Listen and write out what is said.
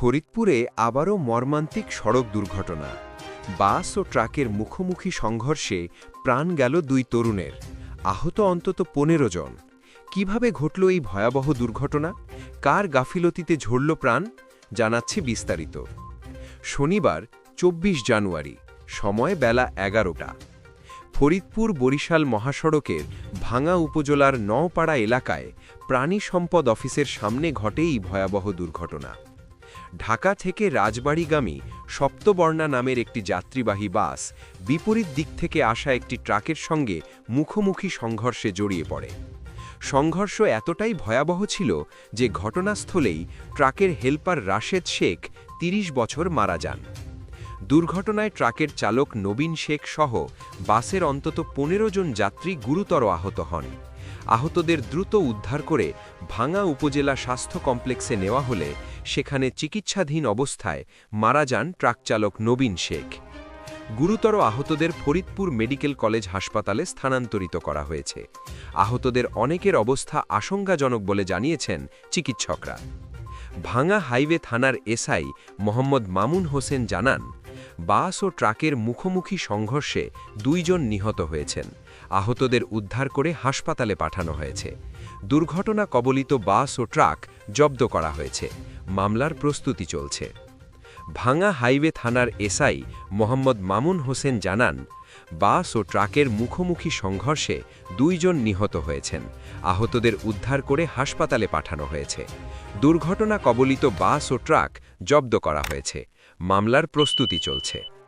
ফরিদপুরে আবারও মর্মান্তিক সড়ক দুর্ঘটনা। বাস ও ট্রাকের মুখোমুখি সংঘর্ষে প্রাণ গেল দুই তরুণের। আহত অন্তত পনেরো জন। কীভাবে ঘটল এই ভয়াবহ দুর্ঘটনা? কার গাফিলতিতে ঝরল প্রাণ? জানাচ্ছে বিস্তারিত। শনিবার ২৪ জানুয়ারি, সময় বেলা এগারোটা। ফরিদপুর বরিশাল মহাসড়কের ভাঙা উপজেলার নওপাড়া এলাকায় প্রাণী সম্পদ অফিসের সামনে ঘটে এই ভয়াবহ দুর্ঘটনা। ঢাকা থেকে রাজবাড়িগামী সপ্তবর্ণা নামের একটি যাত্রীবাহী বাস বিপরীত দিক থেকে আসা একটি ট্রাকের সঙ্গে মুখোমুখি সংঘর্ষে জড়িয়ে পড়ে। সংঘর্ষ এতটাই ভয়াবহ ছিল যে ঘটনাস্থলেই ট্রাকের হেল্পার রাশেদ শেখ ৩০ বছর মারা যান। দুর্ঘটনায় ট্রাকের চালক নবীন শেখ সহ বাসের অন্তত পনেরো জন যাত্রী গুরুতর আহত হন। আহতদের দ্রুত উদ্ধার করে ভাঙা উপজেলা স্বাস্থ্য কমপ্লেক্সে নেওয়া হলে সেখানে চিকিৎসাধীন অবস্থায় মারা যান ট্রাক চালক নবীন শেখ। গুরুতর আহতদের ফরিদপুর মেডিকেল কলেজ হাসপাতালে স্থানান্তরিত করা হয়েছে। আহতদের অনেকের অবস্থা আশঙ্কাজনক বলে জানিয়েছেন চিকিৎসকরা। ভাঙা হাইওয়ে থানার এসআই মোহাম্মদ মামুন হোসেন জানান বাস ও ট্রাকের মুখোমুখি সংঘর্ষে দুইজন নিহত হয়েছেন। আহতদের উদ্ধার করে হাসপাতালে পাঠানো হয়েছে। দুর্ঘটনা কবলিত বাস ও ট্রাক জব্দ করা হয়েছে। মামলার প্রস্তুতি চলছে। ভাঙা হাইওয়ে থানার এসআই মোহাম্মদ মামুন হোসেন জানান, বাস ও ট্রাকের মুখোমুখি সংঘর্ষে দুইজন নিহত হয়েছেন। আহতদের উদ্ধার করে হাসপাতালে পাঠানো হয়েছে। দুর্ঘটনা কবলিত বাস ও ট্রাক জব্দ করা হয়েছে। মামলার প্রস্তুতি চলছে।